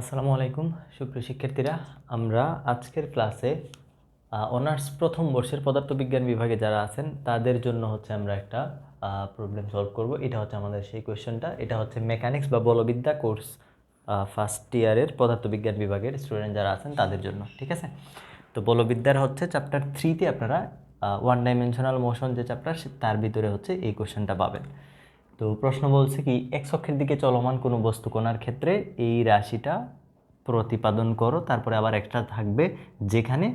আসসালামু আলাইকুম, সুপ্রিয় শিক্ষার্থীরা। আমরা আজকের ক্লাসে অনার্স প্রথম বর্ষের পদার্থবিজ্ঞান বিভাগে যারা আছেন, তাদের জন্য হচ্ছে আমরা একটা প্রবলেম সলভ করব। এটা হচ্ছে আমাদের সেই কোয়েশ্চেনটা। এটা হচ্ছে মেকানিক্স বা বলবিদ্যা কোর্স ফার্স্ট ইয়ারের পদার্থবিজ্ঞান বিভাগের স্টুডেন্ট যারা আছেন, তাদের জন্য, ঠিক আছে? তো বলবিদ্যার হচ্ছে চ্যাপ্টার থ্রিতে আপনারা ওয়ান ডাইমেনশনাল মোশন যে চ্যাপ্টার তার ভিতরে হচ্ছে এই কোয়েশ্চেনটা পাবেন। তো প্রশ্ন বলছে কি এক অক্ষের দিকে চলমান কোনো বস্তু কণার ক্ষেত্রে এই রাশিটা প্রতিপাদন করো, তারপরে আবার একটা থাকবে যেখানে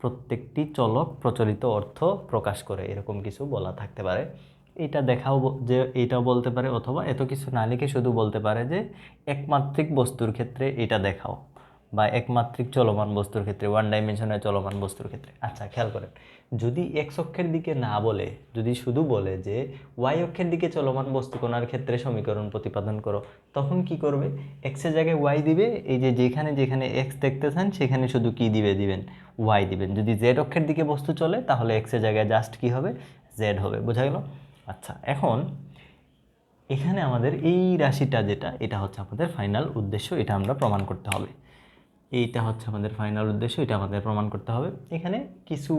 প্রত্যেকটি চলক প্রচলিত অর্থ প্রকাশ করে, এরকম কিছু বলা থাকতে পারে। এটা দেখাও যে এটাও বলতে পারে, অথবা এত কিছু না লিখে শুধু বলতে পারে যে একমাত্রিক বস্তুর ক্ষেত্রে এটা দেখাও। বা একমাত্রিক চলমান বস্তুর ক্ষেত্রে ওয়ান ডাইমেনশনের চলমান বস্তুর ক্ষেত্রে। আচ্ছা খেয়াল করেন, যদি এক্স অক্ষের দিকে না বলে, যদি শুধু বলে যে ওয়াই অক্ষের দিকে চলমান বস্তু কণার ক্ষেত্রে সমীকরণ প্রতিপাদন করো, তখন কি করবে? এক্সের জায়গায় ওয়াই দিবে, এই যে যেখানে যেখানে এক্স দেখতেছেন, সেখানে শুধু কি দিবে, দিবেন? ওয়াই দিবেন। যদি জেড অক্ষের দিকে বস্তু চলে, তাহলে এক্সের জায়গায় জাস্ট কি হবে? জেড হবে, বোঝা গেল? আচ্ছা এখন এখানে আমাদের এই রাশিটা যেটা, এটা হচ্ছে আমাদের ফাইনাল উদ্দেশ্য, এটা আমরা প্রমাণ করতে হবে। এইটা হচ্ছে আমাদের ফাইনাল উদ্দেশ্য, এটা আমাদের প্রমাণ করতে হবে। এখানে কিছু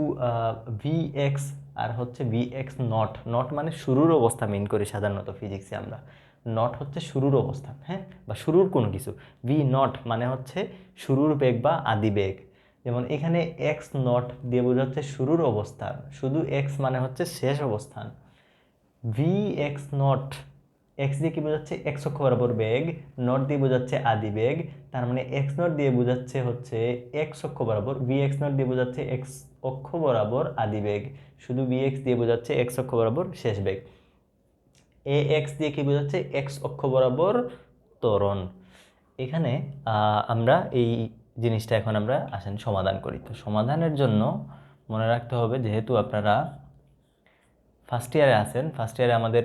ভি এক্স আর হচ্ছে ভি এক্স নট নট মানে শুরুর অবস্থা মেন করি সাধারণত ফিজিক্সে আমরা। নট হচ্ছে শুরুর অবস্থান হ্যাঁ? বা শুরুর কোনো কিছু। ভি নট মানে হচ্ছে শুরুর বেগ বা আদি বেগ। যেমন এখানে এক্স নট দিয়ে বোঝাচ্ছে শুরুর অবস্থান, শুধু এক্স মানে হচ্ছে শেষ অবস্থান। ভি এক্স নট এক্স দিয়ে কি বোঝাচ্ছে? এক্স অক্ষ বরাবর বেগ, নট দিয়ে বোঝাচ্ছে আদি বেগ, তার মানে এক্স নট দিয়ে বোঝাচ্ছে হচ্ছে এক্স অক্ষ বরাবর ভি এক্স নট দিয়ে বোঝাচ্ছে এক্স অক্ষ বরাবর আদি বেগ, শুধু ভি এক্স দিয়ে বোঝাচ্ছে এক্স অক্ষ বরাবর শেষ বেগ। এ এক্স দিয়ে কি বোঝাচ্ছে? এক্স অক্ষ বরাবর ত্বরণ। এখানে আমরা এই জিনিসটা এখন আমরা আসেন সমাধান করি। তো সমাধানের জন্য মনে রাখতে হবে, যেহেতু আপনারা ফার্স্ট ইয়ারে আছেন। ফার্স্ট ইয়ারে আমাদের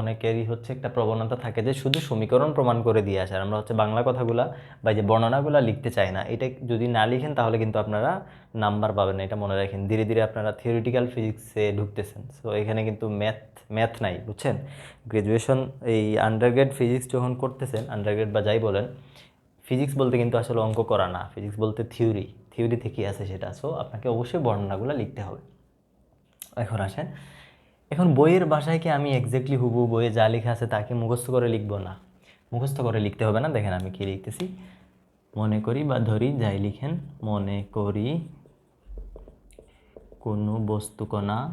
অনেকেরই হচ্ছে একটা প্রবণতা থাকে যে শুধু সমীকরণ প্রমাণ করে দিয়ে আসার। আমরা হচ্ছে বাংলা কথাগুলা বা যে বর্ণনাগুলা লিখতে চাই না, এটা যদি না লিখেন তাহলে কিন্তু আপনারা নাম্বার পাবেন না, এটা মনে রাখেন। ধীরে ধীরে আপনারা থিওরিটিক্যাল ফিজিক্সে ঢুকতেছেন। সো এখানে কিন্তু ম্যাথ ম্যাথ নাই, বুঝছেন? গ্রাজুয়েশন এই আন্ডারগ্রেড ফিজিক্স যখন করতেছেন আন্ডারগ্রেড বা যাই বলেন ফিজিক্স বলতে কিন্তু আসলে অঙ্ক করা না। ফিজিক্স বলতে থিওরি থিওরি থেকেই আছে সেটা। সো আপনাকে অবশ্যই বর্ণনাগুলো লিখতে হবে। এখন আসেন। এখন বইয়ের ভাষায় কি আমি এক্স্যাক্টলি হুবু বইয়ে যা লেখা আছে তাকে মুখস্থ করে লিখব না? মুখস্থ করে লিখতে হবে না? দেখেন আমি কি লিখতেছি। মনে করি বা ধরি, যাই লিখেন, মনে করি কোনো বস্তু বস্তুকণা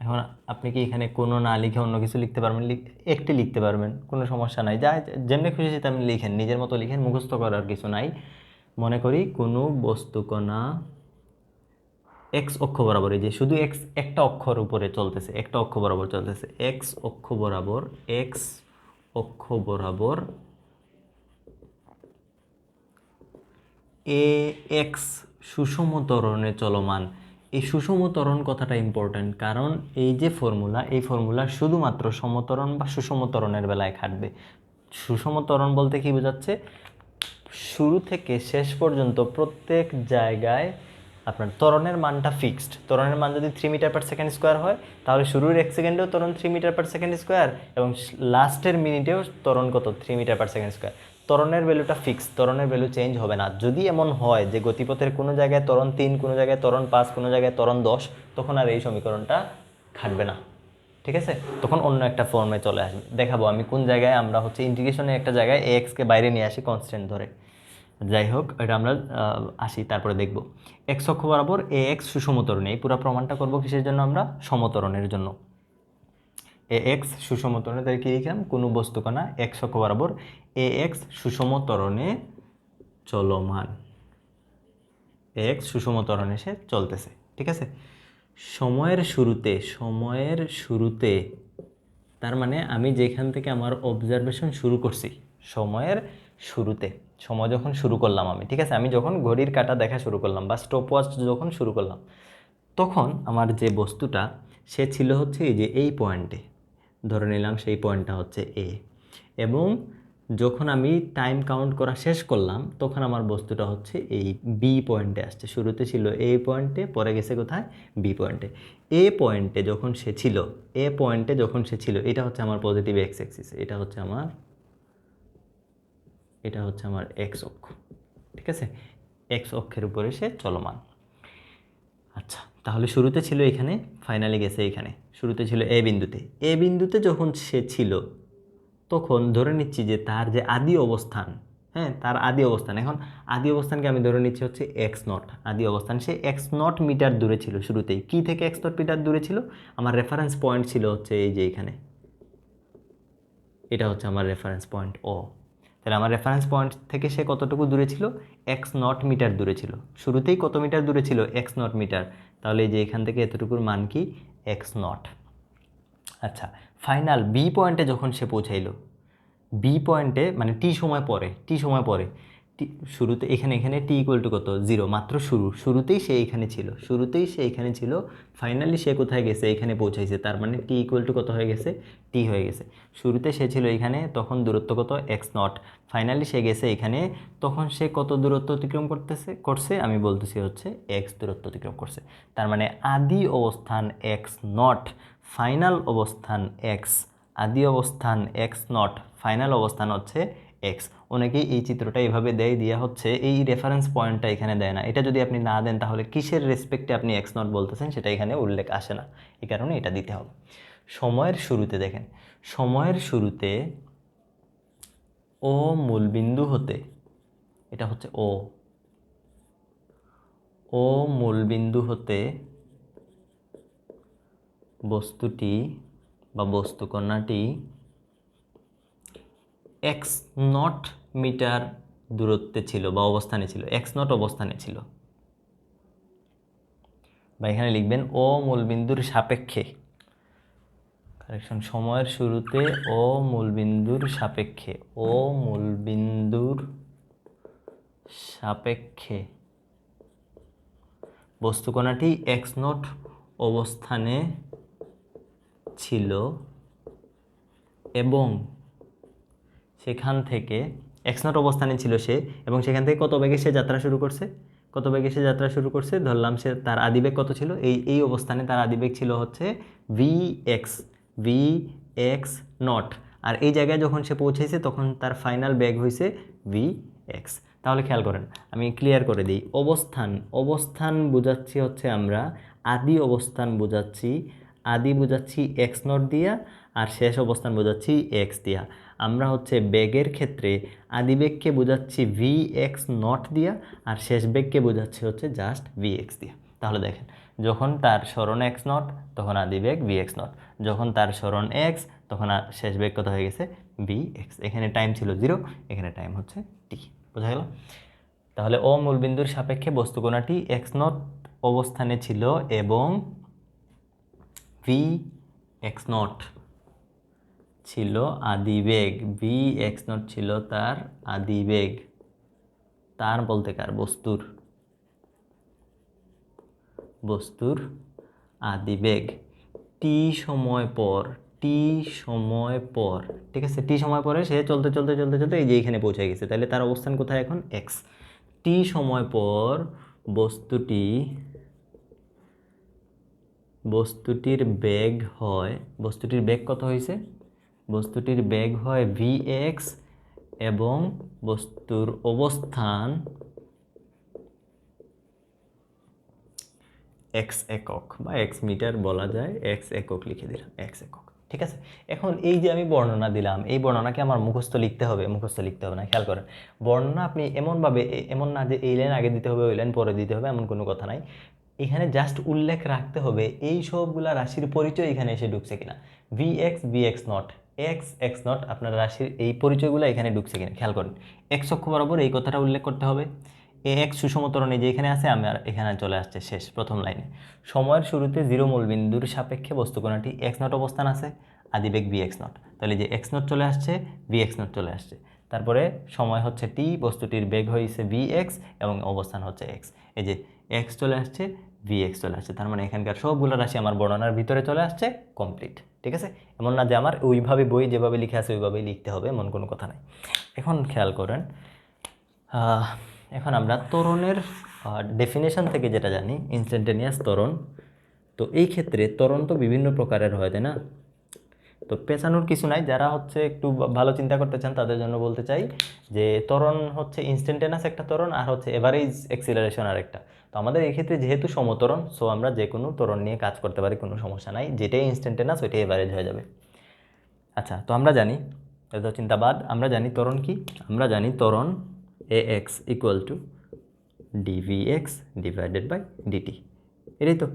এখন আপনি কি এখানে কোনো না লিখে অন্য কিছু লিখতে পারবেন? একটি লিখতে পারবেন, কোনো সমস্যা নাই। যা যেমনি খুশি তেমনি লিখেন, নিজের মতো লিখেন, মুখস্থ করার কিছু নাই। মনে করি কোনো বস্তু বস্তুকণা এক্স অক্ষ বরাবর, এই যে শুধু এক্স একটা অক্ষর উপরে চলতেছে, একটা অক্ষ বরাবর চলতেছে। এক্স অক্ষ বরাবর এক্স অক্ষ বরাবর এ এক্স সুষম ত্বরণে চলমান। এই সুষম ত্বরণ কথাটা ইম্পর্ট্যান্ট কারণ এই যে ফর্মুলা এই ফর্মুলা শুধুমাত্র সমতরণ বা সুষম ত্বরণের বেলায় খাটবে। সুষম ত্বরণ বলতে কি বোঝাচ্ছে? শুরু থেকে শেষ পর্যন্ত প্রত্যেক জায়গায় আপনার ত্বরণের মানটা ফিক্সড ত্বরণের মান যদি three metre per second square হয়, তাহলে শুরুর এক সেকেন্ডেও ত্বরণ three metre per second square এবং লাস্টের মিনিটেও ত্বরণ কত? Three metre per second square ত্বরণের ভ্যালুটা ফিক্স ত্বরণের ভ্যালু চেঞ্জ হবে না। যদি এমন হয় যে গতিপথের কোনো জায়গায় ত্বরণ তিন, কোনো জায়গায় ত্বরণ পাঁচ, কোনো জায়গায় ত্বরণ দশ, তখন আর এই সমীকরণটা খাটবে না। ঠিক আছে? তখন অন্য একটা ফর্মে চলে আসবে। দেখাবো আমি কোন জায়গায় আমরা হচ্ছে ইন্টিগ্রেশনের একটা জায়গায় এক্সকে বাইরে নিয়ে আসি কনস্ট্যান্ট ধরে। যাই হোক, এটা আমরা আসি, তারপরে দেখব। এক্স অক্ষ বরাবর এ এক্স সুষমতরণ, এই পুরো প্রমাণটা করব কিসের জন্য আমরা? সমতরণের জন্য। এ এক্স সুষমতরণে তাই কি লিখলাম? কোনো বস্তুকণা এক্স অক্ষ বরাবর এ এক্স সুষমতরণে চলমান। এ এক্স সুষমতরণে সে চলতেছে, ঠিক আছে? সময়ের শুরুতে সময়ের শুরুতে, তার মানে আমি যেখান থেকে আমার অবজারভেশন শুরু করছি, সময়ের শুরুতে। সময় যখন শুরু করলাম আমি, ঠিক আছে? আমি যখন ঘড়ির কাঁটা দেখা শুরু করলাম বা স্টপ ওয়াচ যখন শুরু করলাম, তখন আমার যে বস্তুটা, সে ছিল হচ্ছে এই যে এই পয়েন্টে ধরে নিলাম সেই পয়েন্টটা হচ্ছে এ এবং যখন আমি টাইম কাউন্ট করা শেষ করলাম, তখন আমার বস্তুটা হচ্ছে এই বি পয়েন্টে আসছে। শুরুতে ছিল এ পয়েন্টে পরে গেছে কোথায়? বি পয়েন্টে এ পয়েন্টে যখন সে ছিল এ পয়েন্টে যখন সে ছিল, এটা হচ্ছে আমার পজিটিভ এক্স এক্সিস এটা হচ্ছে আমার এটা হচ্ছে আমার এক্স অক্ষ, ঠিক আছে? এক্স অক্ষের উপরে সে চলমান। আচ্ছা তাহলে শুরুতে ছিল এখানে ফাইনালি গেছে এখানে। শুরুতে ছিল এ বিন্দুতে। এ বিন্দুতে যখন সে ছিল, তখন ধরে নিচ্ছি যে তার যে আদি অবস্থান হ্যাঁ তার আদি অবস্থান, এখন আদি অবস্থানকে আমি ধরে নিচ্ছি হচ্ছে এক্স নট আদি অবস্থান, সে এক্স নট মিটার দূরে ছিল শুরুতেই। কি থেকে এক্স নট মিটার দূরে ছিল? আমার রেফারেন্স পয়েন্ট ছিল হচ্ছে এই যে এখানে। এটা হচ্ছে আমার রেফারেন্স পয়েন্ট ও তাহলে আমার রেফারেন্স পয়েন্ট থেকে সে কতটুকু দূরে ছিল? এক্স নট মিটার দূরে ছিল। শুরুতেই কত মিটার দূরে ছিল? এক্স নট মিটার তাহলে যে এখান থেকে এতটুকুর মান কি? এক্স নট আচ্ছা ফাইনাল বি পয়েন্টে যখন সে পৌঁছাইল বি পয়েন্টে মানে টি সময় পরে টি সময় পরে শুরুতে এখানে এখানে টি ইকুয়াল টু কত? জিরো মাত্র শুরু। শুরুতেই সে এখানে ছিল। শুরুতেই সে এখানে ছিল। ফাইনালি সে কোথায় গেছে? এখানে পৌঁছাইছে। তার মানে টি ইকুয়াল টু কত হয়ে গেছে? টি হয়ে গেছে। শুরুতে সে ছিল এখানে, তখন দূরত্ব কত? এক্স নট ফাইনালি সে গেছে এখানে, তখন সে কত দূরত্ব অতিক্রম করতেছে? করছে, আমি বলতেছি হচ্ছে এক্স দূরত্ব অতিক্রম করছে। তার মানে আদি অবস্থান এক্স নট ফাইনাল অবস্থান এক্স আদি অবস্থান এক্স নট ফাইনাল অবস্থান হচ্ছে এক্স অনেকেই এই চিত্রটা এইভাবে দেয় দেওয়া হচ্ছে, এই রেফারেন্স পয়েন্টটা এখানে দেয় না। এটা যদি আপনি না দেন, তাহলে কিসের রেসপেক্টে আপনি এক্স নট বলতেছেন, সেটা এখানে উল্লেখ আসে না। এই কারণে এটা দিতে হবে। সময়ের শুরুতে দেখেন, সময়ের শুরুতে ও মূলবিন্দু হতে, এটা হচ্ছে ও ও মূলবিন্দু হতে বস্তুটি বা বস্তুকণাটি এক্স নট মিটার দূরত্বে ছিল বা অবস্থানে ছিল এক্স নট অবস্থানে ছিল। বা এখানে লিখবেন ও মূলবিন্দুর সাপেক্ষে। কারেকশন সময়ের শুরুতে ও মূলবিন্দুর সাপেক্ষে ও মূলবিন্দুর সাপেক্ষে। বস্তুকণাটি এক্স নট অবস্থানে ছিল এবং সেখান থেকে এক্স নট অবস্থানে ছিল সে এবং সেখান থেকে কত বেগে সে যাত্রা শুরু করছে? কত বেগে সে যাত্রা শুরু করছে? ধরলাম সে তার আদিবেগ কত ছিল? এই এই অবস্থানে তার আদিবেগ ছিল হচ্ছে v x v x naught আর এই জায়গায় যখন সে পৌঁছেছে, তখন তার ফাইনাল ব্যাগ হয়েছে ভি এক্স তাহলে খেয়াল করেন, আমি ক্লিয়ার করে দিই। অবস্থান অবস্থান বোঝাচ্ছি হচ্ছে আমরা, আদি অবস্থান বোঝাচ্ছি, আদি বোঝাচ্ছি এক্স নট দিয়া, আর শেষ অবস্থান বোঝাচ্ছি এক্স দিয়া। আমরা হচ্ছে বেগের ক্ষেত্রে আদি বেগকে বোঝাচ্ছি ভি এক্স নট দিয়া, আর শেষ বেগকে বোঝাচ্ছি হচ্ছে জাস্ট ভি এক্স দিয়া। তাহলে দেখেন, যখন তার স্মরণ এক্স নট তখন আদি বেগ ভি এক্স নট যখন তার স্মরণ এক্স তখন আর শেষ বেগ কত হয়ে গেছে? ভি এক্স এখানে টাইম ছিল জিরো এখানে টাইম হচ্ছে টি বোঝা গেল? তাহলে ও মূলবিন্দুর সাপেক্ষে বস্তুকণাটি এক্স নট অবস্থানে ছিল এবং ভি এক্স নট ছিল আদিবেগ ভি এক্স নট ছিল তার আদিবেগ। তার বলতে কার? বস্তুর। বস্তুর আদিবেগ। টি সময় পর টি সময় পর, ঠিক আছে? টি সময় পরে সে চলতে চলতে চলতে চলতে এই যে এখানে পৌঁছে গেছে। তাহলে তার অবস্থান কোথায় এখন? এক্স টি সময় পর বস্তুটি, বস্তুটির বেগ হয়, বস্তুটির বেগ কত হয়েছে? বস্তুটির বেগ হয় ভি এক্স এবং বস্তুর অবস্থান এক্স একক বা এক্স মিটার বলা যায় এক্স একক লিখে দিলাম এক্স একক। ঠিক আছে? এখন এই যে আমি বর্ণনা দিলাম, এই বর্ণনাকে আমার মুখস্থ লিখতে হবে, মুখস্থ লিখতে হবে না, খেয়াল করেন। বর্ণনা আপনি এমনভাবে এমন না যে এই লাইন আগে দিতে হবে, ওই লাইন পরে দিতে হবে, এমন কোনো কথা নাই। এখানে জাস্ট উল্লেখ রাখতে হবে, এই সবগুলা রাশির পরিচয় এখানে এসে ঢুকছে কিনা। V x v x naught x x naught আপনার রাশির এই পরিচয়গুলো এখানে ঢুকছে কিনা, খেয়াল করেন। এক্স অক্ষ বরাবর এই কথাটা উল্লেখ করতে হবে। এ এক সুষমতরণে যে এখানে আছে আমার এখানে চলে আসছে শেষ, প্রথম লাইনে। সময়ের শুরুতে জিরো মূল বিন্দুর সাপেক্ষে বস্তুকণাটি এক্স নট অবস্থান আছে, আদিবেগ বি এক্স নট। তাহলে যে এক্স নট চলে আসছে, বি এক্স নট চলে আসছে। তারপরে সময় হচ্ছে টি, বস্তুটির বেগ হয়েছে ভি এক্স এবং অবস্থান হচ্ছে এক্স। এই যে এক্স চলে আসছে ভি এক্স চলে আসছে, তার মানে এখানকার সবগুলো রাশি আমার বর্ণনার ভিতরে চলে আসছে, কমপ্লিট। ঠিক আছে? এমন না যে আমার ওইভাবে বই যেভাবে লিখে আছে ওইভাবেই লিখতে হবে, এমন কোনো কথা নাই। এখন খেয়াল করেন এখন আমরা তরুণের ডেফিনেশন থেকে যেটা জানি ইনস্ট্যান্টেনিয়াস তরুণ তো এই ক্ষেত্রে তরুণ তো বিভিন্ন প্রকারের হয়, তাই না? তো পেঁচানোর কিছু নাই। যারা হচ্ছে একটু ভালো চিন্তা করতে চান, তাদের জন্য বলতে চাই যে ত্বরণ হচ্ছে ইনস্ট্যান্টেনাস একটা ত্বরণ আর হচ্ছে এভারেজ এক্সিলারেশন আর একটা তো আমাদের এক্ষেত্রে যেহেতু সমতরণ সো আমরা যে কোনো ত্বরণ নিয়ে কাজ করতে পারি, কোনো সমস্যা নাই। যেটাই ইনস্ট্যান্টেনাস ওইটাই এভারেজ হয়ে যাবে। আচ্ছা তো আমরা জানি চিন্তাবাদ, আমরা জানি ত্বরণ কি? আমরা জানি ত্বরণ a x equal to d v x divided by d t এটাই তো।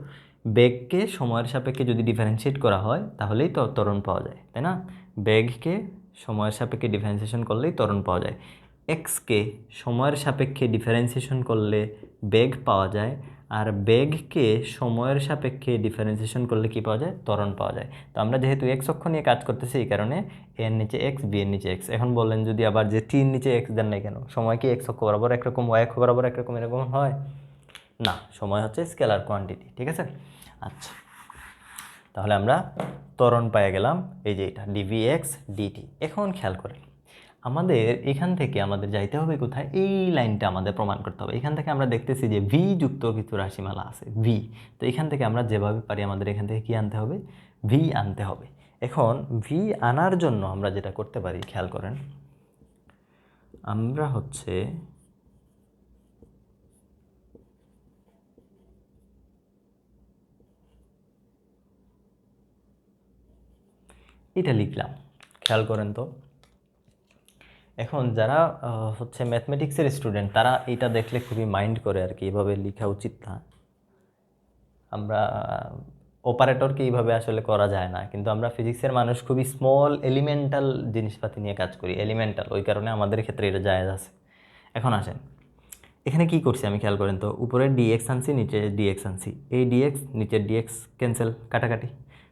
বেগকে সময়ের সাপেক্ষে যদি ডিফারেন্সিয়েট করা হয়, তাহলেই তো ত্বরণ পাওয়া যায়, তাই না? বেগকে সময়ের সাপেক্ষে ডিফারেন্সিয়েশন করলেই ত্বরণ পাওয়া যায়। এক্সকে সময়ের সাপেক্ষে ডিফারেন্সিয়েশন করলে বেগ পাওয়া যায়, আর বেগকে সময়ের সাপেক্ষে ডিফারেন্সিয়েশন করলে কি পাওয়া যায়? ত্বরণ পাওয়া যায়। তো আমরা যেহেতু এক্স অক্ষ নিয়ে কাজ করতেছি এই কারণে এর নিচে এক্স বি এর নিচে এক্স এখন বললেন যদি আবার যে টির নিচে এক্স দেন নাই কেন? সময় কি এক্স অক্ষ বরাবর একরকম ওয়াই অক্ষ বরাবর একরকম এরকম হয়? না, সময় হচ্ছে স্কেলার কোয়ান্টিটি ঠিক আছে? আচ্ছা তাহলে আমরা ত্বরণ পেয়ে গেলাম, এই যে এটা ডিভি এক্স ডিটি এখন খেয়াল করেন, আমাদের এখান থেকে আমাদের যাইতে হবে কোথায়? এই লাইনটা আমাদের প্রমাণ করতে হবে। এখান থেকে আমরা দেখতেছি যে ভি যুক্ত কিছু রাশিমালা আছে ভি তো এখান থেকে আমরা যেভাবে পারি আমাদের এখান থেকে কি আনতে হবে? ভি আনতে হবে। এখন ভি আনার জন্য আমরা যেটা করতে পারি, খেয়াল করেন, আমরা হচ্ছে এটা লিখলাম, খেয়াল করেন তো। এখন যারা হচ্ছে ম্যাথমেটিক্সের স্টুডেন্ট, তারা এটা দেখলে খুবই মাইন্ড করে আর কি, এভাবে লেখা উচিত না। আমরা অপারেটরকে এইভাবে আসলে করা যায় না, কিন্তু আমরা ফিজিক্সের মানুষ খুবই স্মল এলিমেন্টাল জিনিসপাতি নিয়ে কাজ করি এলিমেন্টাল ওই কারণে আমাদের ক্ষেত্রে এটা জায়েজ আছে। এখন আসেন, এখানে কি করছি আমি খেয়াল করেন তো, উপরে ডিএক্স আনছি, নিচে ডিএক্স আনছি, এই ডিএক্স নিচের ডিএক্স ক্যান্সেল কাটাকাটি।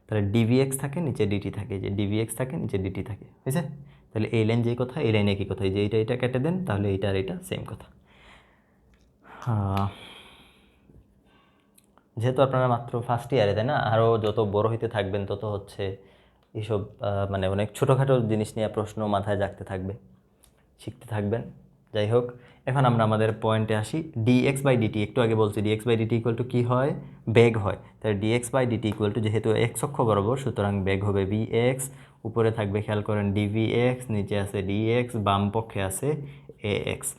তাহলে ডিভিএক্স থাকে, নিচে ডিটি থাকে, যে ডিভিএক্স থাকে, নিচে ডিটি থাকে, বুঝছে? তাহলে এই লাইন যেই কথা, এই লাইনে একই কথা যে এইটা এটা কেটে দেন, তাহলে এইটা আর এটা সেম কথা। যেহেতু আপনারা মাত্র ফার্স্ট ইয়ারে তাই না? আরও যত বড় হইতে থাকবেন, তত হচ্ছে এইসব মানে অনেক ছোটোখাটো জিনিস নিয়ে প্রশ্ন মাথায় জাগতে থাকবে, শিখতে থাকবেন। যাই হোক, এখন আমরা আমাদের পয়েন্টে আসি। ডিএক্স বাই ডিটি একটু আগে বলছি d x by d t equal to কী হয়? বেগ হয়। তাহলে d x by d t equal to যেহেতু এক্স অক্ষ বরাবর, সুতরাং বেগ হবে বি এক্স উপরে থাকবে খেয়াল করেন ডিভি এক্স নিচে আছে ডিএক্স বাম পক্ষে আছে এ এক্স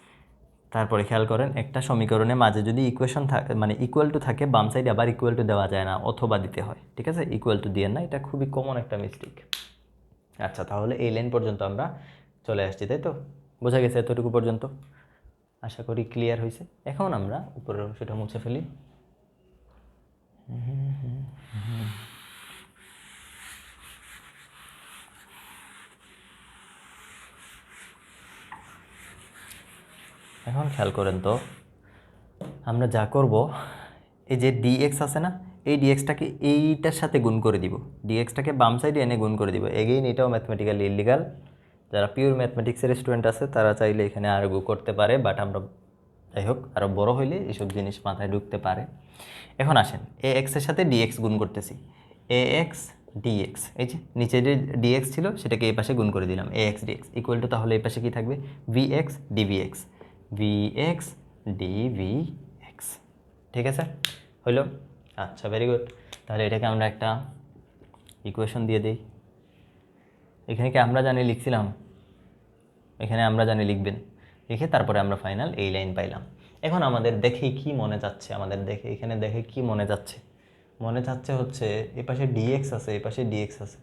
তারপরে খেয়াল করেন, একটা সমীকরণে মাঝে যদি ইকুয়েশন থাকে মানে ইকুয়াল টু থাকে, বাম সাইডে আবার ইকুয়াল টু দেওয়া যায় না, অথবা দিতে হয়। ঠিক আছে? ইকুয়াল টু দিয়ে না, এটা খুবই কমন একটা মিস্টেক আচ্ছা তাহলে এই লাইন পর্যন্ত আমরা চলে আসছি, তাই তো? বোঝা গেছে এতটুকু পর্যন্ত। আশা করি ক্লিয়ার হয়েছে। এখন আমরা উপরের অংশটা মুছে ফেলি। এখন খেয়াল করেন তো, আমরা যা করব, এই যে ডিএক্স আছে না, এই ডিএক্সটাকে এইটার সাথে গুণ করে দিব। ডিএক্সটাকে বাম সাইডে এনে গুণ করে দিব। এগেইন এটাও ম্যাথমেটিক্যালি ইলিগাল যারা পিওর ম্যাথমেটিক্সের স্টুডেন্ট আছে, তারা চাইলে এখানে আর্গু করতে পারে বাট আমরা যাই হোক আরও বড় হইলে এসব জিনিস মাথায় ঢুকতে পারে। এখন আসেন এ এক্সের সাথে ডিএক্স গুণ করতেছি। এ এক্স ডিএক্স এই যে নিচে যে ডিএক্স ছিল, সেটাকে এই পাশে গুণ করে দিলাম a x d x equal to তাহলে এই পাশে কী থাকবে? V x d v x v x d v x ঠিক আছে? হইল? আচ্ছা ভেরি গুড তাহলে এটাকে আমরা একটা ইকুয়েশন দিয়ে দিই। এখানে কি আমরা জানি লিখছিলাম এখানে আমরা জানি লিখবেন। লিখে তারপরে আমরা ফাইনাল এই লাইন পাইলাম। এখন আমাদের দেখে কি মনে যাচ্ছে? আমাদের দেখে, এখানে দেখে কি মনে যাচ্ছে? মনে যাচ্ছে হচ্ছে এ পাশে ডিএক্স আছে, এ পাশে ডিএক্স আছে।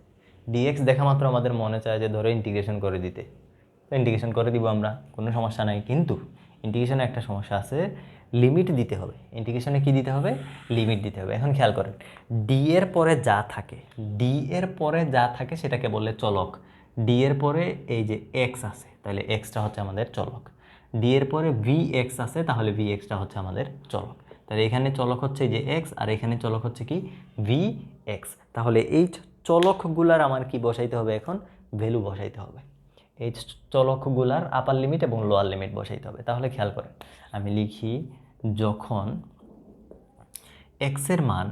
ডিএক্স দেখা মাত্র আমাদের মনে চায় যে ধরো ইন্টিগ্রেশন করে দিতে। তো ইন্টিগ্রেশন করে দিব আমরা, কোনো সমস্যা নাই। কিন্তু ইন্টিগ্রেশনে একটা সমস্যা আছে লিমিট দিতে হবে। ইন্টিগ্রেশনে কি দিতে হবে? লিমিট দিতে হবে। এখন খেয়াল করেন ডি এর পরে যা থাকে ডি এর পরে যা থাকে সেটাকে বলে চলক। ডি এর পরে এই যে এক্স আছে, তাহলে এক্সটা হচ্ছে আমাদের চলক। ডি এর পরে ভি এক্স আছে, তাহলে ভি এক্সটা হচ্ছে আমাদের চলক। তাহলে এখানে চলক হচ্ছে যে এক্স আর এখানে চলক হচ্ছে কি? ভি এক্স তাহলে এই চলকগুলার আমার কি বসাইতে হবে এখন? ভ্যালু বসাইতে হবে। এই চলকগুলার আপার লিমিট এবং লোয়ার লিমিট বসাইতে হবে। তাহলে খেয়াল করেন, আমি লিখি যখন এক্সের মান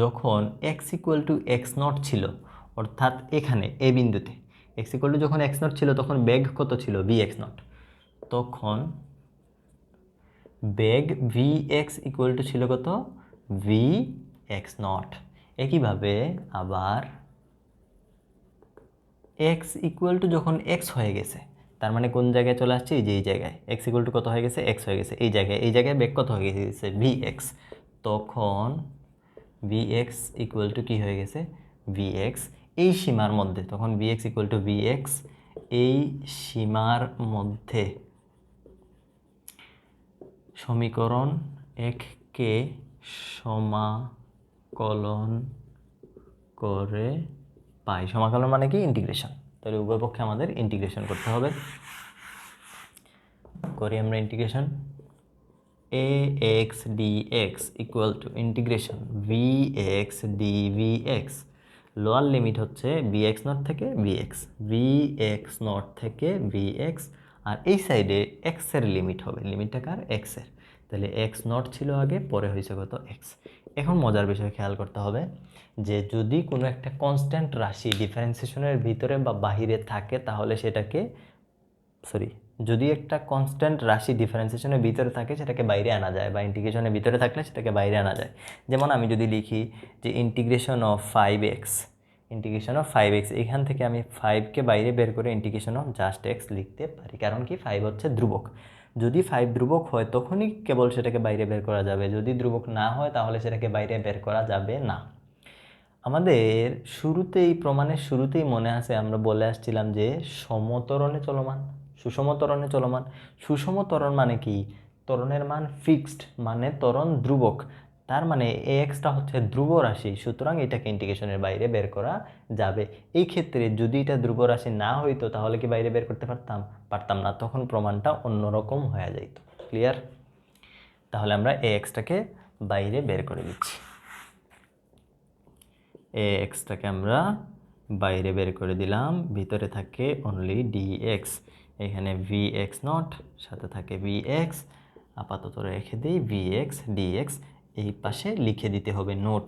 যখন x equal to x naught ছিল, অর্থাৎ এখানে এ বিন্দুতে এক্স ইকুয়াল টু যখন এক্স নট ছিল, তখন বেগ কত ছিল? ভি এক্স নট তখন বেগ ভি এক্স ইকুয়াল টু ছিল কত? ভি এক্স নট একইভাবে আবার এক্স ইকুয়াল টু যখন এক্স হয়ে গেছে, তার মানে কোন জায়গায় চলে আসছে? যে এই জায়গায়। এক্স ইকুয়াল টু কত হয়ে গেছে? এক্স হয়ে গেছে। এই জায়গায়। এই জায়গায় বেগ কত হয়ে গেছে? ভি এক্স তখন ভি এক্স ইকুয়াল টু কী হয়ে গেছে? ভি এক্স এই সীমার মধ্যে, তখন v x equal to v x এই সীমার মধ্যে সমীকরণ এককে সমাকলন করে পাই। সমাকলন মানে কি? ইন্টিগ্রেশন তাহলে উভয় পক্ষে আমাদের ইন্টিগ্রেশন করতে হবে। করি আমরা integration a x d x equal to integration v x d v x lower limit হচ্ছে এক্স নট থেকে এক্স এক্স নট থেকে এক্স আর এই সাইডে এক্সের লিমিট হবে। লিমিটটা কার? এক্সের তাহলে এক্স নট ছিল আগে, পরে হয়েছে কত? এক্স এখন মজার বিষয় খেয়াল করতে হবে যে যদি কোনো একটা কনস্ট্যান্ট রাশি ডিফারেন্সিয়েশনের ভিতরে বা বাহিরে থাকে, তাহলে সেটাকে সরি যদি একটা কনস্ট্যান্ট রাশি ডিফারেন্সিয়েশনের ভিতরে থাকে, সেটাকে বাইরে আনা যায় বা ইন্টিগ্রেশনের ভিতরে থাকলে সেটাকে বাইরে আনা যায়। যেমন আমি যদি লিখি যে integration of five x integration of five x এখান থেকে আমি ফাইভকে বাইরে বের করে ইন্টিগ্রেশন অফ জাস্ট এক্স লিখতে পারি। কারণ কি? ফাইভ হচ্ছে ধ্রুবক। যদি ফাইভ ধ্রুবক হয়, তখনই কেবল সেটাকে বাইরে বের করা যাবে। যদি ধ্রুবক না হয়, তাহলে সেটাকে বাইরে বের করা যাবে না। আমাদের শুরুতেই, প্রমাণের শুরুতেই মনে আছে, আমরা বলে আসছিলাম যে সমতরণে চলমান। সুষম ত্বরণে চলমান। সুষম ত্বরণ মানে কি? ত্বরণের মান ফিক্সড মানে ত্বরণ ধ্রুবক। তার মানে এ এক্সটা হচ্ছে ধ্রুব রাশি, সুতরাং এটাকে ইন্টিগ্রেশনের বাইরে বের করা যাবে। এই ক্ষেত্রে যদি এটা ধ্রুব রাশি না হইতো, তাহলে কি বাইরে বের করতে পারতাম? পারতাম না। তখন প্রমাণটা অন্যরকম হয়ে যাইত। ক্লিয়ার তাহলে আমরা এ এক্সটাকে বাইরে বের করে দিচ্ছি। এ এক্সটাকে আমরা বাইরে বের করে দিলাম। ভিতরে থাকে অনলি ডি এক্স এখানে ভি এক্স নট সাথে থাকে ভি এক্স আপাতত রেখে দিই ভি এক্স ডি এক্স এই পাশে লিখে দিতে হবে নোট।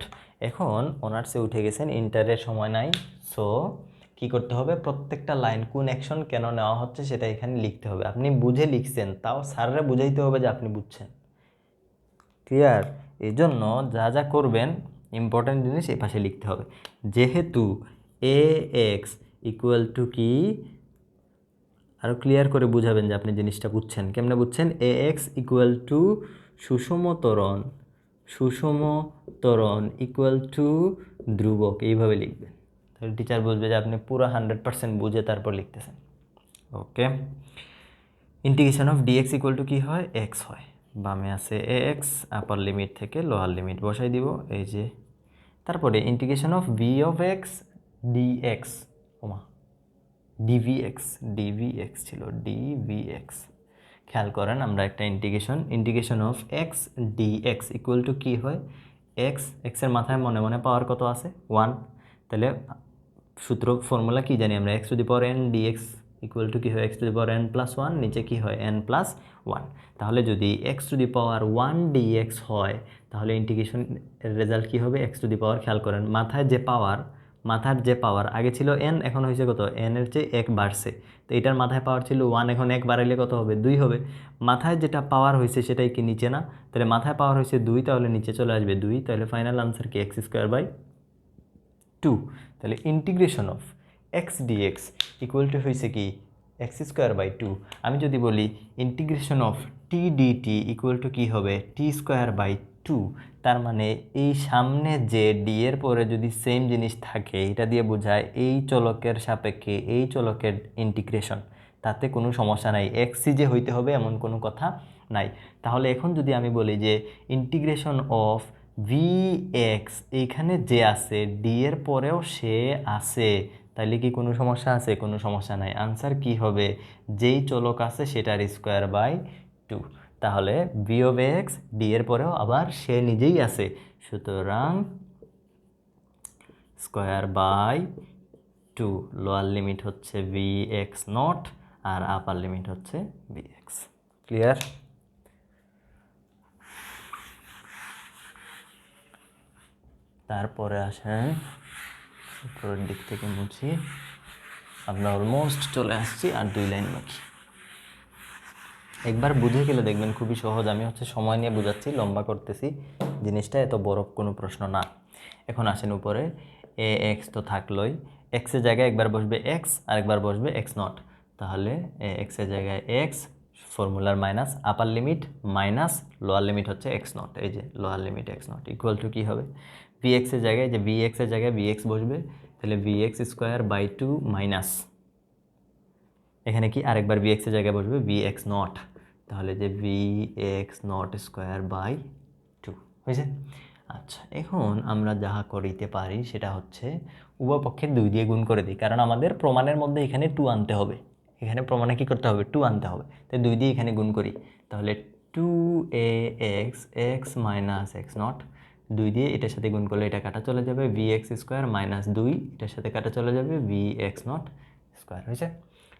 এখন অনার্সে উঠে গেছেন, ইন্টারের সময় নাই সো কি করতে হবে? প্রত্যেকটা লাইন কোন অ্যাকশন কেন নেওয়া হচ্ছে সেটা এখানে লিখতে হবে। আপনি বুঝে লিখছেন, তাও স্যাররা বুঝাইতে হবে যে আপনি বুঝছেন। ক্লিয়ার এই জন্য যা যা করবেন ইম্পর্ট্যান্ট জিনিস এই পাশে লিখতে হবে। যেহেতু এ এক্স ইকুয়াল টু কি? আরও ক্লিয়ার করে বুঝাবেন যে আপনি জিনিসটা বুঝছেন। কেমনে বুঝছেন? এ এক্স ইকুয়াল টু সুষম ত্বরণ সুষম ত্বরণ ইকুয়াল টু ধ্রুবক, এইভাবে লিখবেন। তাহলে টিচার বুঝবে যে আপনি পুরো হান্ড্রেড পার্সেন্ট বুঝে তারপর লিখতেছেন। Okay integration of d x equal to কী হয়? এক্স হয়। বামে আছে এ এক্স আপার লিমিট থেকে লোয়ার লিমিট বসাই দিব। এই যে, তারপরে integration of v of x d x ওমা d v x d v x ছিল ডিভিএক্স খেয়াল করেন আমরা একটা integration integration of x d x equal to কী হয়? এক্স এক্সের মাথায় মনে মনে পাওয়ার কত আছে? ওয়ান তাহলে সূত্র ফর্মুলা কি জানি আমরা? X to the power n d x equal to কী হয়? X to the power n plus one নিচে কী হয়? এন প্লাস ওয়ান তাহলে যদি x to the power one d x হয়, তাহলে ইন্টিগ্রেশন রেজাল্ট কী হবে? এক্স টু দি পাওয়ার খেয়াল করেন, মাথায় যে পাওয়ার মাথার যে পাওয়ার আগে ছিল এন এখন হয়েছে কত? এন এর চেয়ে এক বাড়ছে। তো এটার মাথায় পাওয়ার ছিল ওয়ান এখন এক বাড়াইলে কত হবে? দুই হবে। মাথায় যেটা পাওয়ার হয়েছে সেটাই কি নিচে না? তাহলে মাথায় পাওয়ার হয়েছে দুই, তাহলে নিচে চলে আসবে দুই। তাহলে ফাইনাল আনসার কি? এক্স স্কোয়ার বাই টু তাহলে integration of x d x equal to হয়েছে কি? এক্স স্কোয়ার বাই টু আমি যদি বলি integration of t d t equal to কী হবে? টি স্কোয়ার বাই টু তার মানে এই সামনে যে ডি এর পরে যদি সেম জিনিস থাকে, এটা দিয়ে বোঝায় এই চলকের সাপেক্ষে এই চলকের ইন্টিগ্রেশন তাতে কোনো সমস্যা নাই। এক্সি যে হইতে হবে এমন কোনো কথা নাই। তাহলে এখন যদি আমি বলি যে ইন্টিগ্রেশন অফ ভি এক্স এইখানে যে আছে ডি এর পরেও সে আছে, তাইলে কি কোনো সমস্যা আছে? কোনো সমস্যা নাই। আনসার কি হবে? যেই চলক আছে সেটার স্কোয়ার বাই টু তাহলে ভি অফ এক্স ডি এর পরেও আবার সে নিজেই আছে। সুতরাং square by two lower limit হচ্ছে ভি এক্স নট আর আপার লিমিট হচ্ছে ভি এক্স ক্লিয়ার তারপরে আসেন উপরের দিক থেকে মুছি। আমরা অলমোস্ট চলে আসছি আর দুই লাইন বাকি। একবার বুঝে গেলে দেখবেন খুবই সহজ। আমি হচ্ছে সময় নিয়ে বোঝাচ্ছি, লম্বা করতেছি। জিনিসটা এত বড় কোনো প্রশ্ন না। এখন আসেন উপরে। এ, এক্স তো থাকলোই। এক্সের জায়গায় একবার বসবে এক্স আর একবার বসবে এক্স নট। তাহলে এক্সের জায়গায় x, ফর্মুলার minus upper limit minus lower limit হচ্ছে এক্স নট। এই যে lower limit x naught equal to কী হবে? ভি এক্সের জায়গায় যে ভি এক্সের জায়গায় ভি এক্স বসবে, তাহলে v x square by two minus. এখানে কি আরেকবার ভি এক্সের জায়গায় বসবে? V x naught. তাহলে যে v x naught square by two হয়েছে? আচ্ছা এখন আমরা যাহা করিতে পারি সেটা হচ্ছে উভয় পক্ষে দুই দিয়ে গুণ করে দিই, কারণ আমাদের প্রমাণের মধ্যে এখানে টু আনতে হবে। এখানে প্রমাণে কী করতে হবে? টু আনতে হবে। তাই দুই দিয়ে এখানে গুণ করি। তাহলে two a x x minus x naught দুই দিয়ে এটার সাথে গুণ করলে এটা কাটা চলে যাবে ভি এক্স স্কোয়ার মাইনাস দুই, এটার সাথে কাটা চলে যাবে ভি এক্স নট স্কোয়ার হয়েছে?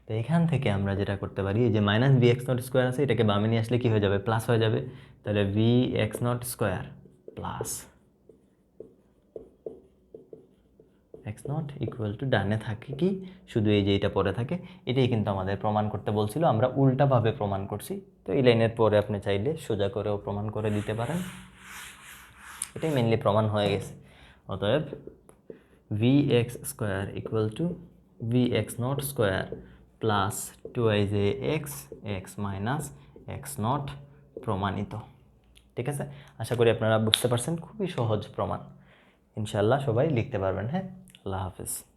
তো এখান থেকে আমরা যেটা করতে পারি যে minus v x naught square আছে, এটাকে বামে নিয়ে আসলে কী হয়ে যাবে? প্লাস হয়ে যাবে। তাহলে v x naught square plus x naught equal to ডানে থাকে কি? শুধু এই যে এটা পরে থাকে, এটাই কিন্তু আমাদের প্রমাণ করতে বলছিল। আমরা উল্টাভাবে প্রমাণ করছি। তো এই লাইনের পরে আপনি চাইলে সোজা করেও প্রমাণ করে দিতে পারেন। এটাই মেনলি প্রমাণ হয়ে গেছে। অতএব v x square equal to v x naught square plus two i j x x minus x naught প্রমাণিত। ঠিক আছে? আশা করি আপনারা বুঝতে পারছেন। খুবই সহজ প্রমাণ। ইনশাল্লাহ সবাই লিখতে পারবেন হ্যাঁ? আল্লাহ হাফিজ।